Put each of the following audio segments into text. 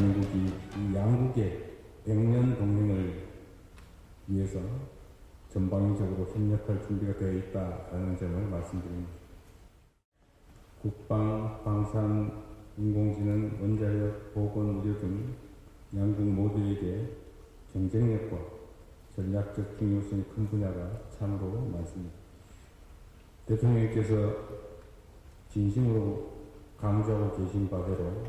대한민국이 이 양국의 백년 동맹을 위해서 전방위적으로 협력할 준비가 되어 있다라는 점을 말씀드립니다. 국방, 방산, 인공지능, 원자력, 보건, 의료 등 양국 모두에게 경쟁력과 전략적 중요성이 큰 분야가 참으로 많습니다. 대통령께서 진심으로 강조하고 계신 바대로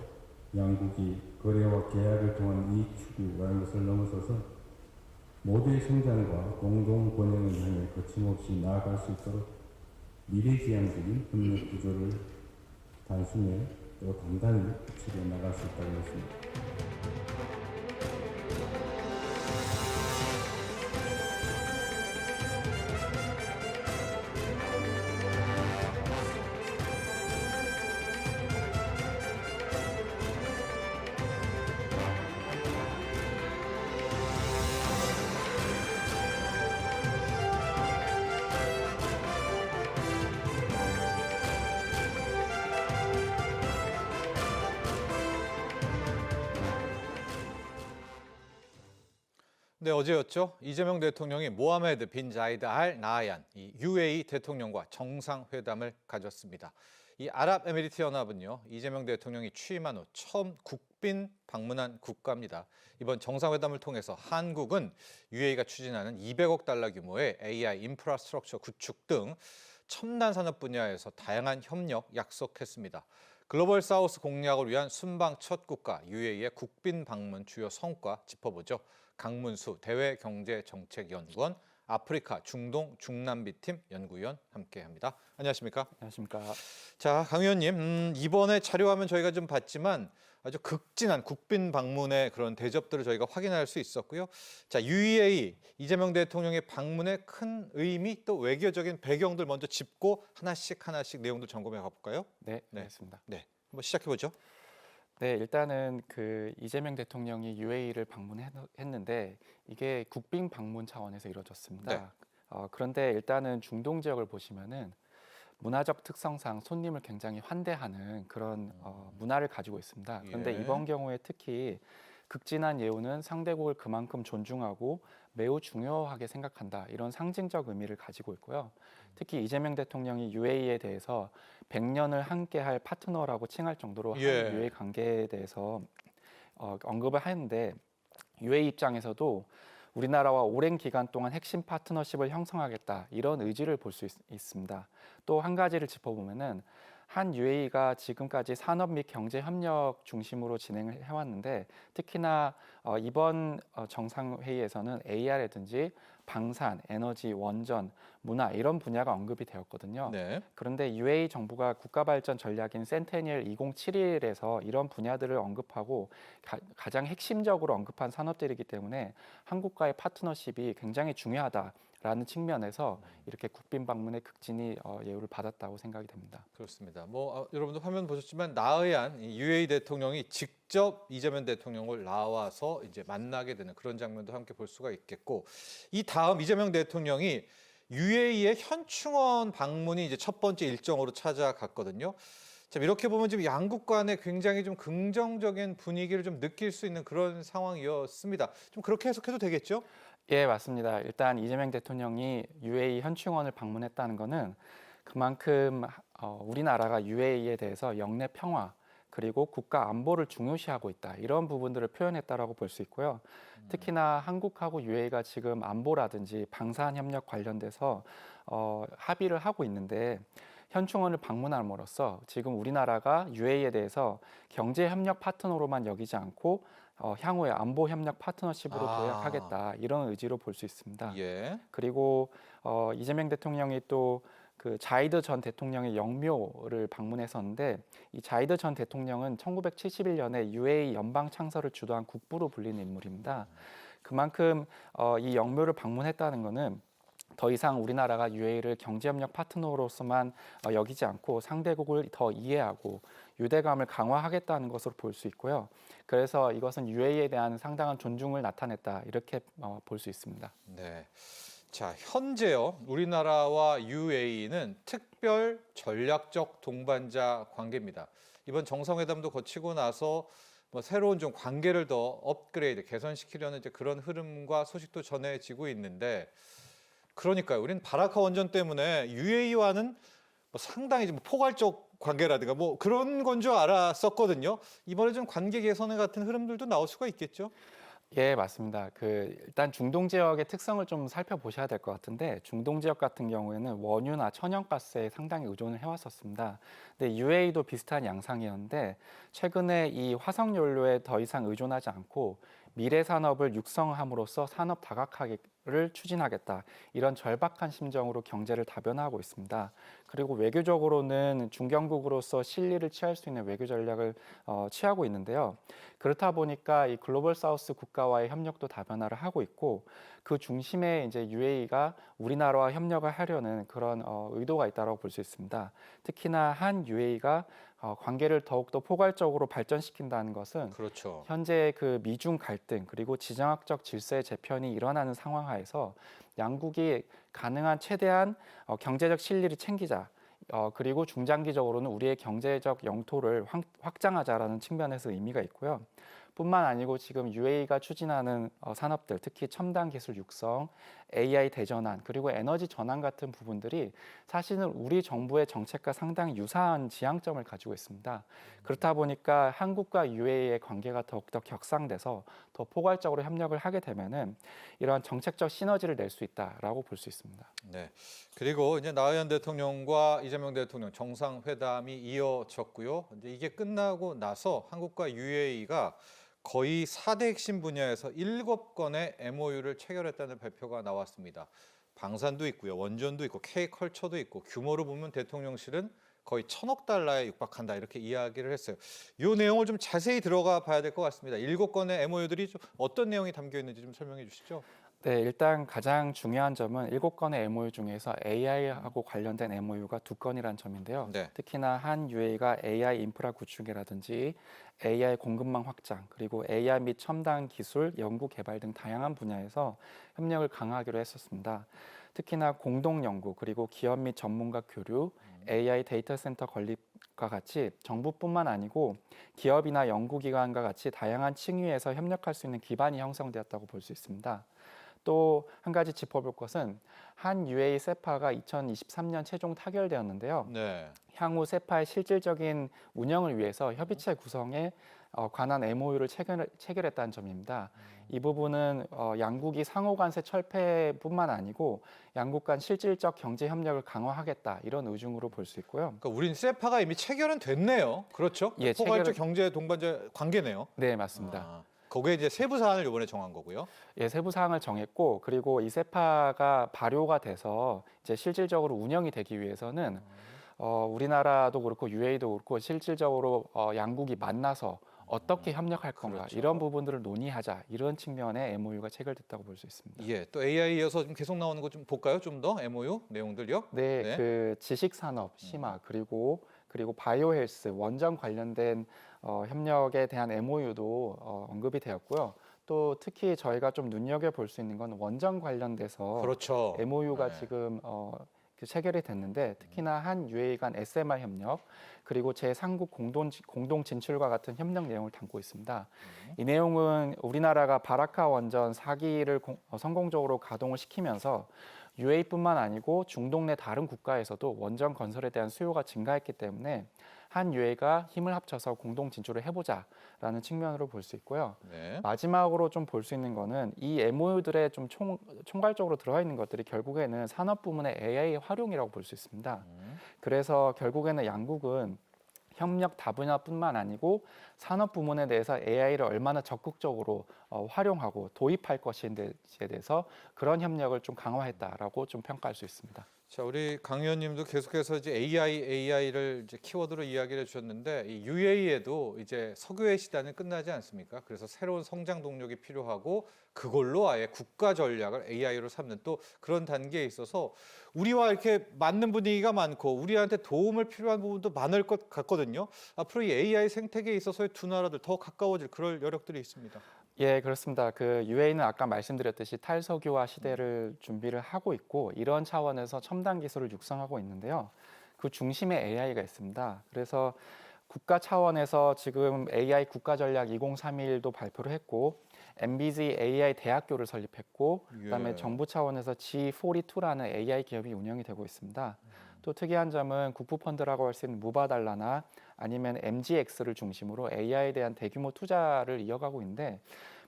양국이 거래와 계약을 통한 이익 추구 라는 것을 넘어서서 모두의 성장과 공동 번영을 향해 거침없이 나아갈 수 있도록 미래지향적인 협력 구조를 단순히 또 단단히 구축해 나갈 수 있다고 했습니다. 네, 어제였죠. 이재명 대통령이 모하메드 빈 자이드 알 나하얀 이 UAE 대통령과 정상회담을 가졌습니다. 이 아랍에미리트 연합은요. 이재명 대통령이 취임한 후 처음 국빈 방문한 국가입니다. 이번 정상회담을 통해서 한국은 UAE가 추진하는 200억 달러 규모의 AI 인프라스트럭처 구축 등 첨단 산업 분야에서 다양한 협력 약속했습니다. 글로벌 사우스 공략을 위한 순방 첫 국가 UAE의 국빈 방문 주요 성과 짚어보죠. 강문수 대외경제정책연구원 아프리카 중동 중남미팀 연구위원 함께합니다. 안녕하십니까? 안녕하십니까. 자, 강 의원님, 음, 이번에 자료화면 저희가 좀 봤지만 아주 극진한 국빈 방문의 그런 대접들을 저희가 확인할 수 있었고요. 자, UAE 이재명 대통령의 방문의 큰 의미 또 외교적인 배경들 먼저 짚고 하나씩 하나씩 내용들 점검해 가볼까요? 네, 네. 알겠습니다. 네, 한번 시작해 보죠. 네, 일단은 그 이재명 대통령이 UAE를 방문했는데 이게 국빈 방문 차원에서 이루어졌습니다. 네. 어, 그런데 일단은 중동 지역을 보시면은 문화적 특성상 손님을 굉장히 환대하는 그런 어, 문화를 가지고 있습니다. 그런데 예. 이번 경우에 특히 극진한 예우는 상대국을 그만큼 존중하고 매우 중요하게 생각한다 이런 상징적 의미를 가지고 있고요. 특히 이재명 대통령이 UAE에 대해서 100년을 함께할 파트너라고 칭할 정도로 예. 한 UAE 관계에 대해서 어, 언급을 하는데 UAE 입장에서도 우리나라와 오랜 기간 동안 핵심 파트너십을 형성하겠다 이런 의지를 볼 수 있습니다. 또 한 가지를 짚어보면은 한 UAE가 지금까지 산업 및 경제 협력 중심으로 진행을 해왔는데 특히나 어, 이번 어, 정상회의에서는 AR이라든지 방산, 에너지, 원전, 문화 이런 분야가 언급이 되었거든요. 네. 그런데 UAE 정부가 국가 발전 전략인 센테니얼 2071에서 이런 분야들을 언급하고 가, 장 핵심적으로 언급한 산업들이기 때문에 한국과의 파트너십이 굉장히 중요하다 라는 측면에서 이렇게 국빈 방문의 극진히 어, 예우를 받았다고 생각이 됩니다. 그렇습니다. 뭐 아, 여러분도 화면 보셨지만 나의한 이 UAE 대통령이 직접 이재명 대통령을 나와서 이제 만나게 되는 그런 장면도 함께 볼 수가 있겠고 이 다음 이재명 대통령이 UAE의 현충원 방문이 이제 첫 번째 일정으로 찾아갔거든요. 자, 이렇게 보면 지금 양국 간에 굉장히 좀 긍정적인 분위기를 좀 느낄 수 있는 그런 상황이었습니다. 좀 그렇게 해석해도 되겠죠? 예, 맞습니다. 일단 이재명 대통령이 UAE 현충원을 방문했다는 것은 그만큼 어, 우리나라가 UAE에 대해서 영내 평화 그리고 국가 안보를 중요시하고 있다 이런 부분들을 표현했다라고 볼 수 있고요. 특히나 한국하고 UAE가 지금 안보라든지 방산 협력 관련돼서 어, 합의를 하고 있는데 현충원을 방문함으로써 지금 우리나라가 UAE에 대해서 경제 협력 파트너로만 여기지 않고 어, 향후에 안보 협력 파트너십으로 아. 도약하겠다 이런 의지로 볼 수 있습니다. 예. 그리고 어, 이재명 대통령이 또 그 자이드 전 대통령의 영묘를 방문했었는데 이 자이드 전 대통령은 1971년에 UAE 연방 창설을 주도한 국부로 불리는 인물입니다. 그만큼 어, 이 영묘를 방문했다는 것은 더 이상 우리나라가 UAE를 경제협력 파트너로서만 어, 여기지 않고 상대국을 더 이해하고 유대감을 강화하겠다는 것으로 볼 수 있고요. 그래서 이것은 UAE에 대한 상당한 존중을 나타냈다 이렇게 어, 볼수 있습니다. 네. 자, 현재요. 우리나라와 UAE는 특별 전략적 동반자 관계입니다. 이번 정상회담도 거치고 나서 뭐 새로운 좀 관계를 더 업그레이드 개선시키려는 이제 그런 흐름과 소식도 전해지고 있는데 그러니까요. 우리는 바라카 원전 때문에 UAE와는 뭐 상당히 좀 포괄적 관계라든가 뭐 그런 건 줄 알았었거든요. 이번에 좀 관계 개선의 같은 흐름들도 나올 수가 있겠죠. 예, 맞습니다. 그 일단 중동 지역의 특성을 좀 살펴보셔야 될 것 같은데 중동 지역 같은 경우에는 원유나 천연가스에 상당히 의존을 해왔었습니다. 근데 UAE도 비슷한 양상이었는데 최근에 이 화석 연료에 더 이상 의존하지 않고 미래 산업을 육성함으로써 산업 다각화를 추진하겠다 이런 절박한 심정으로 경제를 다변화하고 있습니다. 그리고 외교적으로는 중견국으로서 실리를 취할 수 있는 외교 전략을 어, 취하고 있는데요. 그렇다 보니까 이 글로벌 사우스 국가와의 협력도 다변화를 하고 있고 그 중심에 이제 UAE가 우리나라와 협력을 하려는 그런 어, 의도가 있다고 볼 수 있습니다. 특히나 한 UAE가 어, 관계를 더욱더 포괄적으로 발전시킨다는 것은 그렇죠. 현재 그 미중 갈등 그리고 지정학적 질서의 재편이 일어나는 상황 하에서 양국이 가능한 최대한 어, 경제적 실리를 챙기자. 어, 그리고 중장기적으로는 우리의 경제적 영토를 확, 확장하자라는 측면에서 의미가 있고요. 뿐만 아니고 지금 UAE가 추진하는 어, 산업들, 특히 첨단 기술 육성, AI 대전환, 그리고 에너지 전환 같은 부분들이 사실은 우리 정부의 정책과 상당히 유사한 지향점을 가지고 있습니다. 그렇다 보니까 한국과 UAE의 관계가 더욱더 격상돼서 더 포괄적으로 협력을 하게 되면은 이러한 정책적 시너지를 낼 수 있다라고 볼 수 있습니다. 네. 그리고 이제 나의원 대통령과 이재명 대통령 정상회담이 이어졌고요. 이제 이게 끝나고 나서 한국과 UAE가 거의 4대 핵심 분야에서 7건의 MOU를 체결했다는 발표가 나왔습니다. 방산도 있고요. 원전도 있고 K컬처도 있고 규모로 보면 대통령실은 거의 천억 달러에 육박한다 이렇게 이야기를 했어요. 이 내용을 좀 자세히 들어가 봐야 될 것 같습니다. 7건의 MOU들이 좀 어떤 내용이 담겨 있는지 좀 설명해 주시죠. 네, 일단 가장 중요한 점은 일곱 건의 MOU 중에서 AI하고 관련된 MOU가 두 건이라는 점인데요. 네. 특히나 한 UA가 AI 인프라 구축이라든지 AI 공급망 확장 그리고 AI 및 첨단 기술 연구 개발 등 다양한 분야에서 협력을 강화하기로 했었습니다. 특히나 공동 연구 그리고 기업 및 전문가 교류, AI 데이터 센터 건립과 같이 정부뿐만 아니고 기업이나 연구기관과 같이 다양한 층위에서 협력할 수 있는 기반이 형성되었다고 볼 수 있습니다. 또 한 가지 짚어볼 것은 한 UA 세파가 2023년 최종 타결되었는데요. 네. 향후 세파의 실질적인 운영을 위해서 협의체 구성에 어, 관한 MOU를 체결, 체결했다는 점입니다. 이 부분은 어, 양국이 상호간세 철폐뿐만 아니고 양국 간 실질적 경제 협력을 강화하겠다 이런 의중으로 볼 수 있고요. 그러니까 우린 세파가 이미 체결은 됐네요. 그렇죠? 예, 포괄적 체결은- 경제 동반자 관계네요. 네, 맞습니다. 아, 거기에 이제 세부 사안을 이번에 정한 거고요. 예, 세부 사항을 정했고 그리고 이 세파가 발효가 돼서 이제 실질적으로 운영이 되기 위해서는 어, 우리나라도 그렇고 UAE도 그렇고 실질적으로 어, 양국이 만나서 어떻게 협력할 건가 그렇죠. 이런 부분들을 논의하자 이런 측면의 MOU가 체결됐다고 볼 수 있습니다. 예, 또 AI 이어서 좀 계속 나오는 거 좀 볼까요? 좀 더 MOU 내용들요. 네, 네. 그 지식 산업 심화 그리고 그리고 바이오 헬스 원전 관련된 어, 협력에 대한 MOU도 어, 언급이 되었고요. 또 특히 저희가 좀 눈여겨 볼 수 있는 건 원전 관련돼서 그렇죠. MOU가 네. 지금 어, 그 체결이 됐는데 특히나 한 UAE 간 SMR 협력 그리고 제3국 공동, 공동 진출과 같은 협력 내용을 담고 있습니다. 음. 이 내용은 우리나라가 바라카 원전 4기를 공- 어, 성공적으로 가동을 시키면서 UAE뿐만 아니고 중동 내 다른 국가에서도 원전 건설에 대한 수요가 증가했기 때문에 한 UAE가 힘을 합쳐서 공동 진출을 해보자라는 측면으로 볼 수 있고요. 네. 마지막으로 좀 볼 수 있는 거는 이 MOU들에 좀 총, 총괄적으로 들어가 있는 것들이 결국에는 산업 부문의 AI 활용이라고 볼 수 있습니다. 음. 그래서 결국에는 양국은 협력 다분야뿐만 아니고 산업 부문에 대해서 AI를 얼마나 적극적으로 어, 활용하고 도입할 것인지에 대해서 그런 협력을 좀 강화했다라고 좀 평가할 수 있습니다. 자, 우리 강 의원님도 계속해서 이제 AI, AI를 이제 키워드로 이야기를 해주셨는데 이 UAE에도 이제 석유의 시대는 끝나지 않습니까? 그래서 새로운 성장 동력이 필요하고 그걸로 아예 국가 전략을 AI로 삼는 또 그런 단계에 있어서 우리와 이렇게 맞는 분위기가 많고 우리한테 도움을 필요한 부분도 많을 것 같거든요. 앞으로 이 AI 생태계에 있어서의 두 나라들 더 가까워질 그럴 여력들이 있습니다. 예, 그렇습니다. 그 UAE는 아까 말씀드렸듯이 탈석유화 시대를 준비를 하고 있고 이런 차원에서 첨단 기술을 육성하고 있는데요. 그 중심에 AI가 있습니다. 그래서 국가 차원에서 지금 AI 국가 전략 2031도 발표를 했고 MBZ AI 대학교를 설립했고 그다음에 예. 정부 차원에서 G42라는 AI 기업이 운영이 되고 있습니다. 또 특이한 점은 국부 펀드라고 할 수 있는 무바달라나 아니면 MGX를 중심으로 AI에 대한 대규모 투자를 이어가고 있는데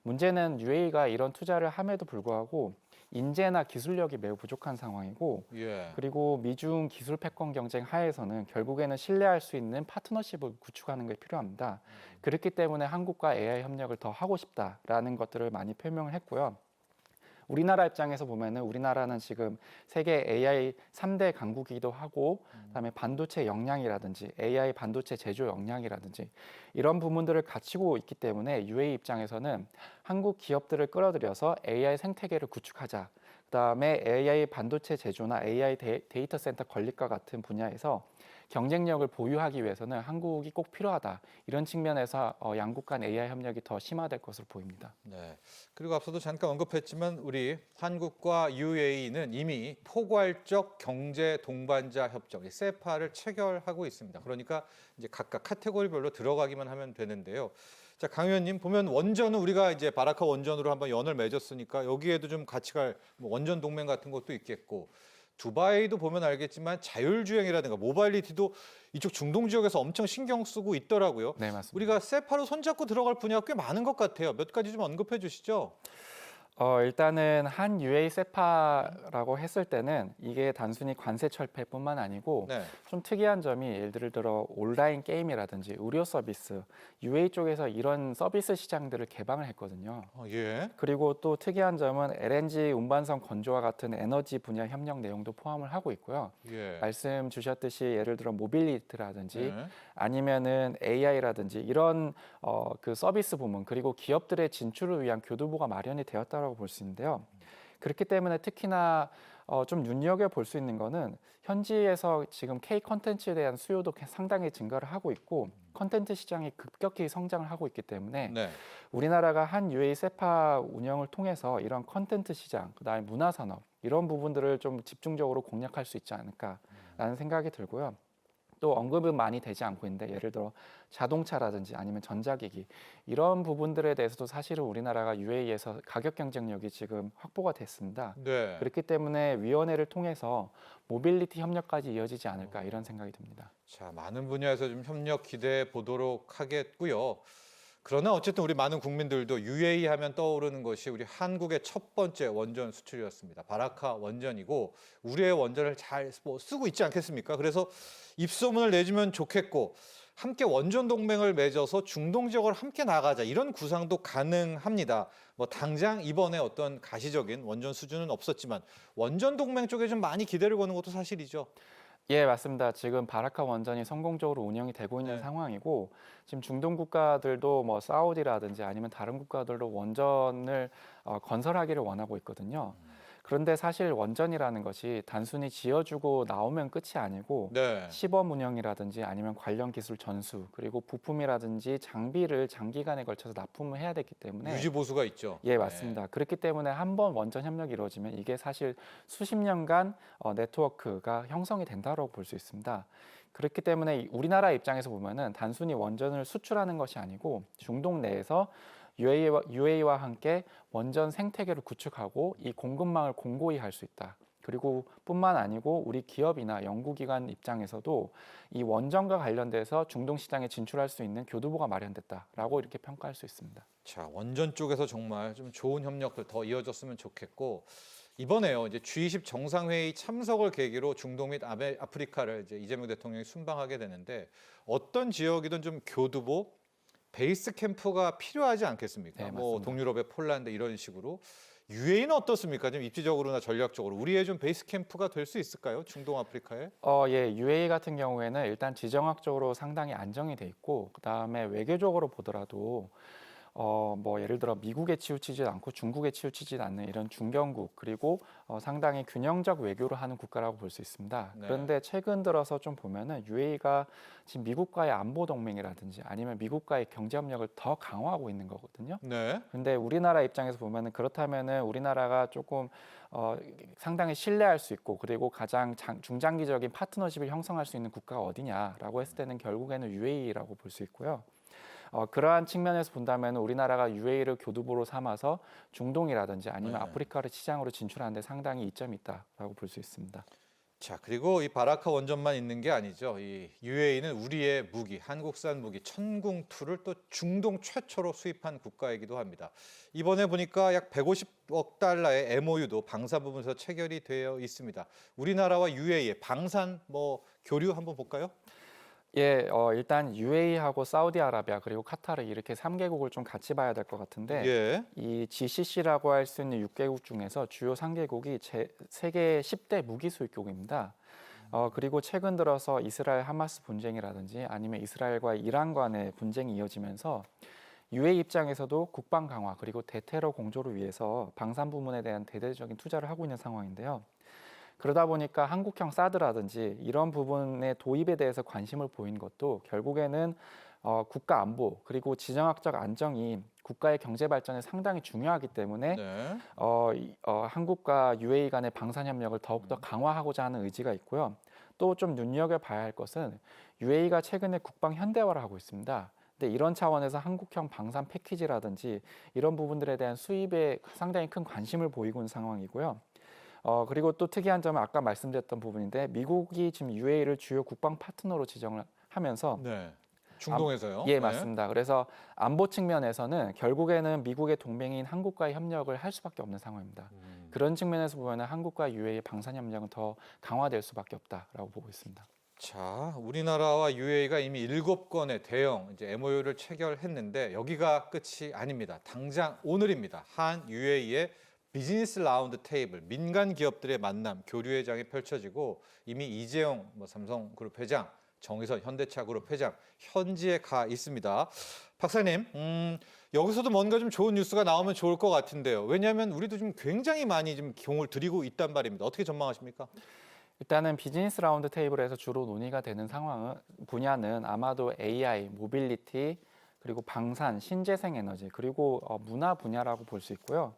문제는 UAE가 이런 투자를 함에도 불구하고 인재나 기술력이 매우 부족한 상황이고 예. 그리고 미중 기술 패권 경쟁 하에서는 결국에는 신뢰할 수 있는 파트너십을 구축하는 게 필요합니다. 그렇기 때문에 한국과 AI 협력을 더 하고 싶다라는 것들을 많이 표명을 했고요. 우리나라 입장에서 보면은 우리나라는 지금 세계 AI 3대 강국이기도 하고 그다음에 반도체 역량이라든지 AI 반도체 제조 역량이라든지 이런 부분들을 갖추고 있기 때문에 UAE 입장에서는 한국 기업들을 끌어들여서 AI 생태계를 구축하자. 그다음에 AI 반도체 제조나 AI 데, 데이터 센터 건립과 같은 분야에서 경쟁력을 보유하기 위해서는 한국이 꼭 필요하다. 이런 측면에서 어, 양국 간 AI 협력이 더 심화될 것으로 보입니다. 네. 그리고 앞서도 잠깐 언급했지만 우리 한국과 UAE는 이미 포괄적 경제 동반자 협정, 이 세파를 체결하고 있습니다. 그러니까 이제 각각 카테고리별로 들어가기만 하면 되는데요. 자, 강 의원님 보면 원전은 우리가 이제 바라카 원전으로 한번 연을 맺었으니까 여기에도 좀 같이 갈뭐 원전 동맹 같은 것도 있겠고 두바이도 보면 알겠지만 자율주행이라든가 모바일리티도 이쪽 중동 지역에서 엄청 신경 쓰고 있더라고요. 네, 맞습니다. 우리가 세파로 손잡고 들어갈 분야가 꽤 많은 것 같아요. 몇 가지 좀 언급해 주시죠. 어, 일단은 한 UA 세파라고 했을 때는 이게 단순히 관세 철폐뿐만 아니고 네. 좀 특이한 점이 예를 들어 온라인 게임이라든지 의료 서비스 UA 쪽에서 이런 서비스 시장들을 개방을 했거든요. 어, 예. 그리고 또 특이한 점은 LNG 운반선 건조와 같은 에너지 분야 협력 내용도 포함을 하고 있고요. 예. 말씀 주셨듯이 예를 들어 모빌리티라든지 네. 아니면은 AI라든지 이런 어, 그 서비스 부문 그리고 기업들의 진출을 위한 교두보가 마련이 되었다 라고 볼 수 있는데요. 그렇기 때문에 특히나 어, 좀 눈여겨 볼 수 있는 거는 현지에서 지금 K 컨텐츠에 대한 수요도 개- 상당히 증가를 하고 있고 컨텐츠 시장이 급격히 성장을 하고 있기 때문에 네. 우리나라가 한 UA 세파 운영을 통해서 이런 컨텐츠 시장, 그다음에 문화 산업 이런 부분들을 좀 집중적으로 공략할 수 있지 않을까라는 생각이 들고요. 또 언급은 많이 되지 않고 있는데 예를 들어 자동차라든지 아니면 전자기기 이런 부분들에 대해서도 사실은 우리나라가 UAE에서 가격 경쟁력이 지금 확보가 됐습니다. 네. 그렇기 때문에 위원회를 통해서 모빌리티 협력까지 이어지지 않을까 이런 생각이 듭니다. 자, 많은 분야에서 좀 협력 기대해 보도록 하겠고요. 그러나 어쨌든 우리 많은 국민들도 UAE 하면 떠오르는 것이 우리 한국의 첫 번째 원전 수출이었습니다. 바라카 원전이고 우리의 원전을 잘뭐 쓰고 있지 않겠습니까? 그래서 입소문을 내주면 좋겠고 함께 원전 동맹을 맺어서 중동 지역을 함께 나가자 이런 구상도 가능합니다. 뭐 당장 이번에 어떤 가시적인 원전 수준은 없었지만 원전 동맹 쪽에 좀 많이 기대를 거는 것도 사실이죠. 예, 맞습니다. 지금 바라카 원전이 성공적으로 운영이 되고 있는 네. 상황이고 지금 중동 국가들도 뭐 사우디라든지 아니면 다른 국가들도 원전을 어, 건설하기를 원하고 있거든요. 그런데 사실 원전이라는 것이 단순히 지어주고 나오면 끝이 아니고 네. 시범 운영이라든지 아니면 관련 기술 전수 그리고 부품이라든지 장비를 장기간에 걸쳐서 납품을 해야 되기 때문에 유지 보수가 있죠. 예, 맞습니다. 그렇기 때문에 한 번 원전 협력이 이루어지면 이게 사실 수십 년간 어, 네트워크가 형성이 된다고 볼 수 있습니다. 그렇기 때문에 이- 우리나라 입장에서 보면은 단순히 원전을 수출하는 것이 아니고 중동 내에서 UAE와, UAE와 함께 원전 생태계를 구축하고 이 공급망을 공고히 할 수 있다. 그리고 뿐만 아니고 우리 기업이나 연구기관 입장에서도 이 원전과 관련돼서 중동 시장에 진출할 수 있는 교두보가 마련됐다라고 이렇게 평가할 수 있습니다. 자 원전 쪽에서 정말 좀 좋은 협력들 더 이어졌으면 좋겠고 이번에요 이제 G20 정상회의 참석을 계기로 중동 및 아프리카를 이제 이재명 대통령이 순방하게 되는데 어떤 지역이든 좀 교두보 베이스 캠프가 필요하지 않겠습니까? 네, 뭐. 동유럽의 폴란드 이런 식으로 유엔은 어떻습니까? 좀 입지적으로나 전략적으로 우리의 좀 베이스 캠프가 될 수 있을까요? 중동 아프리카에? 어, 예, UAE 같은 경우에는 일단 지정학적으로 상당히 안정이 돼 있고 그다음에 외교적으로 보더라도 어, 뭐 예를 들어 미국에 치우치지 않고 중국에 치우치지 않는 이런 중견국 그리고 어, 상당히 균형적 외교를 하는 국가라고 볼 수 있습니다. 네. 그런데 최근 들어서 좀 보면은 UAE가 지금 미국과의 안보 동맹이라든지 아니면 미국과의 경제 협력을 더 강화하고 있는 거거든요. 네. 근데 우리나라 입장에서 보면은 그렇다면은 우리나라가 조금 어, 상당히 신뢰할 수 있고 그리고 가장 장, 중장기적인 파트너십을 형성할 수 있는 국가가 어디냐라고 했을 때는 결국에는 UAE라고 볼 수 있고요. 어, 그러한 측면에서 본다면 우리나라가 UAE를 교두보로 삼아서 중동이라든지 아니면 네. 아프리카를 시장으로 진출하는 데 상당히 이점이 있다라고 볼 수 있습니다. 자, 그리고 이 바라카 원전만 있는 게 아니죠. 이 UAE는 우리의 무기, 한국산 무기 천궁2를 또 중동 최초로 수입한 국가이기도 합니다. 이번에 보니까 약 150억 달러의 MOU도 방산 부분에서 체결이 되어 있습니다. 우리나라와 UAE의 방산 뭐 교류 한번 볼까요? 예, 어, 일단 UAE하고 사우디아라비아 그리고 카타르 이렇게 3개국을 좀 같이 봐야 될 것 같은데 예. 이 GCC라고 할 수 있는 6개국 중에서 주요 3개국이 제, 세계 10대 무기 수입국입니다. 어, 그리고 최근 들어서 이스라엘 하마스 분쟁이라든지 아니면 이스라엘과 이란 간의 분쟁이 이어지면서 UAE 입장에서도 국방 강화 그리고 대테러 공조를 위해서 방산 부문에 대한 대대적인 투자를 하고 있는 상황인데요. 그러다 보니까 한국형 사드라든지 이런 부분의 도입에 대해서 관심을 보인 것도 결국에는 어, 국가 안보 그리고 지정학적 안정이 국가의 경제 발전에 상당히 중요하기 때문에 네. 어, 이- 어, 한국과 UAE 간의 방산 협력을 더욱더 강화하고자 하는 의지가 있고요. 또 좀 눈여겨 봐야 할 것은 UAE가 최근에 국방 현대화를 하고 있습니다. 근데 이런 차원에서 한국형 방산 패키지라든지 이런 부분들에 대한 수입에 상당히 큰 관심을 보이고 있는 상황이고요. 어, 그리고 또 특이한 점은 아까 말씀드렸던 부분인데 미국이 지금 UAE를 주요 국방 파트너로 지정을 하면서 네. 중동에서요. 예, 네. 맞습니다. 그래서 안보 측면에서는 결국에는 미국의 동맹인 한국과의 협력을 할 수밖에 없는 상황입니다. 음. 그런 측면에서 보면 한국과 UAE 방산 협력은 더 강화될 수밖에 없다라고 보고 있습니다. 자, 우리나라와 UAE가 이미 일곱 건의 대형 이제 MOU를 체결했는데 여기가 끝이 아닙니다. 당장 오늘입니다. 한 UAE의 비즈니스 라운드 테이블 민간 기업들의 만남 교류회장이 펼쳐지고 이미 이재용 뭐 삼성그룹 회장, 정의선 현대차 그룹 회장 현지에 가 있습니다. 박사님, 음, 여기서도 뭔가 좀 좋은 뉴스가 나오면 좋을 것 같은데요. 왜냐하면 우리도 좀 굉장히 많이 좀 공을 들이고 있단 말입니다. 어떻게 전망하십니까? 일단은 비즈니스 라운드 테이블에서 주로 논의가 되는 상황은 분야는 아마도 AI, 모빌리티, 그리고 방산, 신재생 에너지, 그리고 어, 문화 분야라고 볼 수 있고요.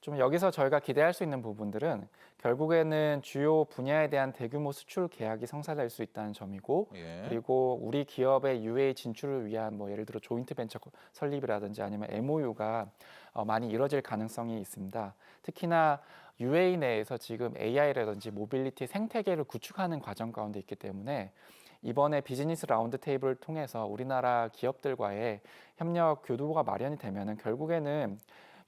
좀 여기서 저희가 기대할 수 있는 부분들은 결국에는 주요 분야에 대한 대규모 수출 계약이 성사될 수 있다는 점이고 예. 그리고 우리 기업의 UA 진출을 위한 뭐 예를 들어 조인트 벤처 설립이라든지 아니면 MOU가 어, 많이 이뤄질 가능성이 있습니다. 특히나 UA 내에서 지금 AI라든지 모빌리티 생태계를 구축하는 과정 가운데 있기 때문에 이번에 비즈니스 라운드 테이블을 통해서 우리나라 기업들과의 협력 교두보가 마련이 되면은 결국에는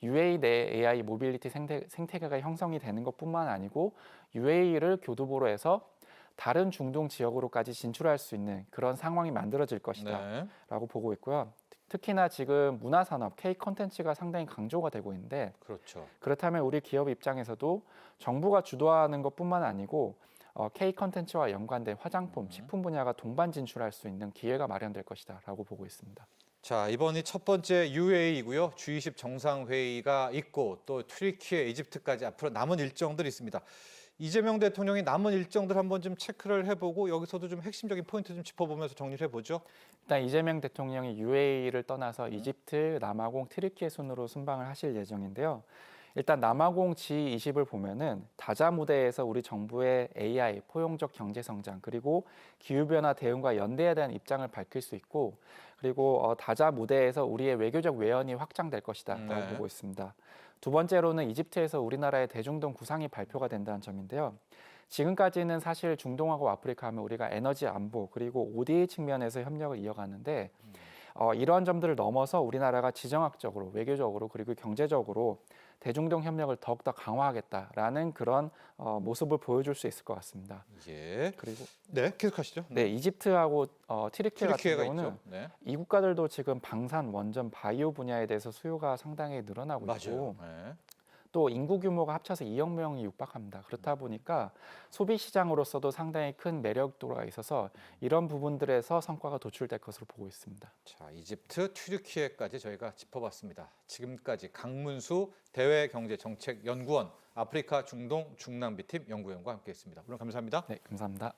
UAE 내 AI 모빌리티 생태, 생태계가 형성이 되는 것뿐만 아니고 UAE를 교두보로 해서 다른 중동 지역으로까지 진출할 수 있는 그런 상황이 만들어질 것이다라고 네. 보고 있고요. 특히나 지금 문화 산업 K 컨텐츠가 상당히 강조가 되고 있는데 그렇죠. 그렇다면 우리 기업 입장에서도 정부가 주도하는 것뿐만 아니고 어, K 컨텐츠와 연관된 화장품, 식품 분야가 동반 진출할 수 있는 기회가 마련될 것이다라고 보고 있습니다. 자, 이번이 첫 번째 UAE고요. G20 정상회의가 있고 또 튀르키예, 이집트까지 앞으로 남은 일정들이 있습니다. 이재명 대통령이 남은 일정들 한번 좀 체크를 해보고 여기서도 좀 핵심적인 포인트 좀 짚어보면서 정리를 해보죠. 일단 이재명 대통령이 UAE를 떠나서 이집트, 남아공, 튀르키예 순으로 순방을 하실 예정인데요. 일단 남아공 G20을 보면은 다자 무대에서 우리 정부의 AI, 포용적 경제 성장 그리고 기후 변화 대응과 연대에 대한 입장을 밝힐 수 있고 그리고 어, 다자 무대에서 우리의 외교적 외연이 확장될 것이다라고 네. 보고 있습니다. 두 번째로는 이집트에서 우리나라의 대중동 구상이 발표가 된다는 점인데요. 지금까지는 사실 중동하고 아프리카 하면 우리가 에너지 안보 그리고 ODA 측면에서 협력을 이어가는데 어, 이러한 점들을 넘어서 우리나라가 지정학적으로 외교적으로 그리고 경제적으로 대중동 협력을 더욱더 강화하겠다라는 그런 어, 모습을 보여줄 수 있을 것 같습니다. 예. 그리고 네, 계속하시죠. 네 이집트하고 어, 튀르키예 같은 경우는 있죠. 네. 이 국가들도 지금 방산, 원전, 바이오 분야에 대해서 수요가 상당히 늘어나고 있고 맞아요. 네. 또 인구 규모가 합쳐서 2억 명이 육박합니다. 그렇다 보니까 소비 시장으로서도 상당히 큰 매력도가 있어서 이런 부분들에서 성과가 도출될 것으로 보고 있습니다. 자, 이집트, 튀르키예까지 저희가 짚어봤습니다. 지금까지 강문수 대외경제정책연구원 아프리카 중동 중남미팀 연구위원과 함께했습니다. 오늘 감사합니다. 네, 감사합니다.